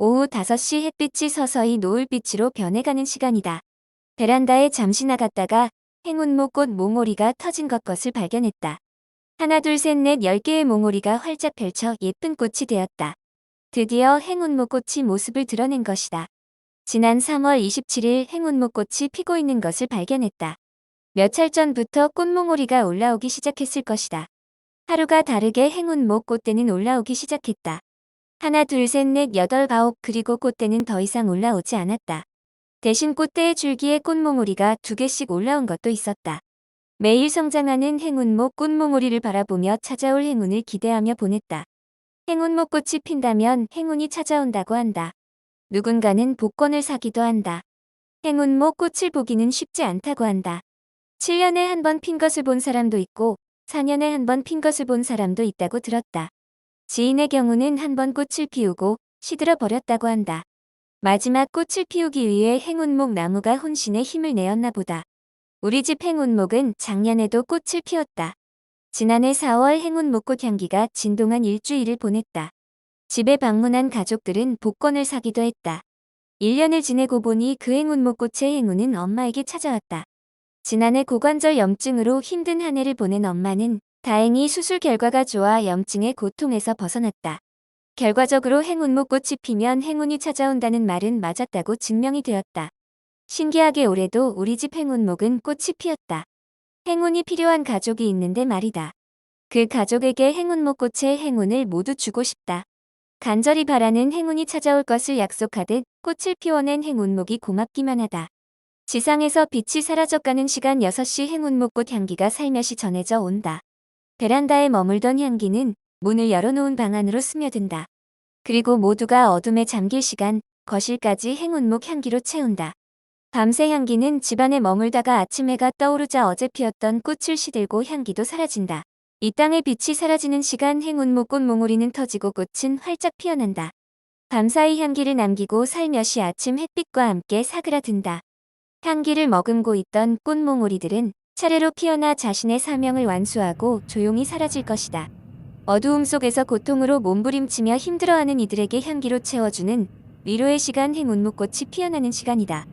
오후 5시 햇빛이 서서히 노을빛으로 변해가는 시간이다. 베란다에 잠시 나갔다가 행운모 꽃 몽오리가 터진 것 것을 발견했다. 하나 둘 셋넷열 개의 몽오리가 활짝 펼쳐 예쁜 꽃이 되었다. 드디어 행운모 꽃이 모습을 드러낸 것이다. 지난 3월 27일 행운모 꽃이 피고 있는 것을 발견했다. 몇찰 전부터 꽃몽오리가 올라오기 시작했을 것이다. 하루가 다르게 행운모 꽃대는 올라오기 시작했다. 하나 둘 셋 넷 여덟 아홉 그리고 꽃대는 더 이상 올라오지 않았다. 대신 꽃대의 줄기에 꽃몽오리가 두 개씩 올라온 것도 있었다. 매일 성장하는 행운모 꽃몽오리를 바라보며 찾아올 행운을 기대하며 보냈다. 행운모 꽃이 핀다면 행운이 찾아온다고 한다. 누군가는 복권을 사기도 한다. 행운모 꽃을 보기는 쉽지 않다고 한다. 7년에 한 번 핀 것을 본 사람도 있고 4년에 한 번 핀 것을 본 사람도 있다고 들었다. 지인의 경우는 한 번 꽃을 피우고 시들어 버렸다고 한다. 마지막 꽃을 피우기 위해 행운목 나무가 혼신의 힘을 내었나 보다. 우리 집 행운목은 작년에도 꽃을 피웠다. 지난해 4월 행운목꽃 향기가 진동한 일주일을 보냈다. 집에 방문한 가족들은 복권을 사기도 했다. 1년을 지내고 보니 그 행운목꽃의 행운은 엄마에게 찾아왔다. 지난해 고관절 염증으로 힘든 한 해를 보낸 엄마는 다행히 수술 결과가 좋아 염증의 고통에서 벗어났다. 결과적으로 행운목꽃이 피면 행운이 찾아온다는 말은 맞았다고 증명이 되었다. 신기하게 올해도 우리 집 행운목은 꽃이 피었다. 행운이 필요한 가족이 있는데 말이다. 그 가족에게 행운목꽃의 행운을 모두 주고 싶다. 간절히 바라는 행운이 찾아올 것을 약속하듯 꽃을 피워낸 행운목이 고맙기만 하다. 지상에서 빛이 사라져가는 시간 6시 행운목꽃 향기가 살며시 전해져 온다. 베란다에 머물던 향기는 문을 열어놓은 방 안으로 스며든다. 그리고 모두가 어둠에 잠길 시간 거실까지 행운목 향기로 채운다. 밤새 향기는 집안에 머물다가 아침 해가 떠오르자 어제 피었던 꽃을 시들고 향기도 사라진다. 이 땅의 빛이 사라지는 시간 행운목 꽃 몽우리는 터지고 꽃은 활짝 피어난다. 밤사이 향기를 남기고 살며시 아침 햇빛과 함께 사그라든다. 향기를 머금고 있던 꽃 몽우리들은 차례로 피어나 자신의 사명을 완수하고 조용히 사라질 것이다. 어두움 속에서 고통으로 몸부림치며 힘들어하는 이들에게 향기로 채워주는 위로의 시간 행운목꽃이 피어나는 시간이다.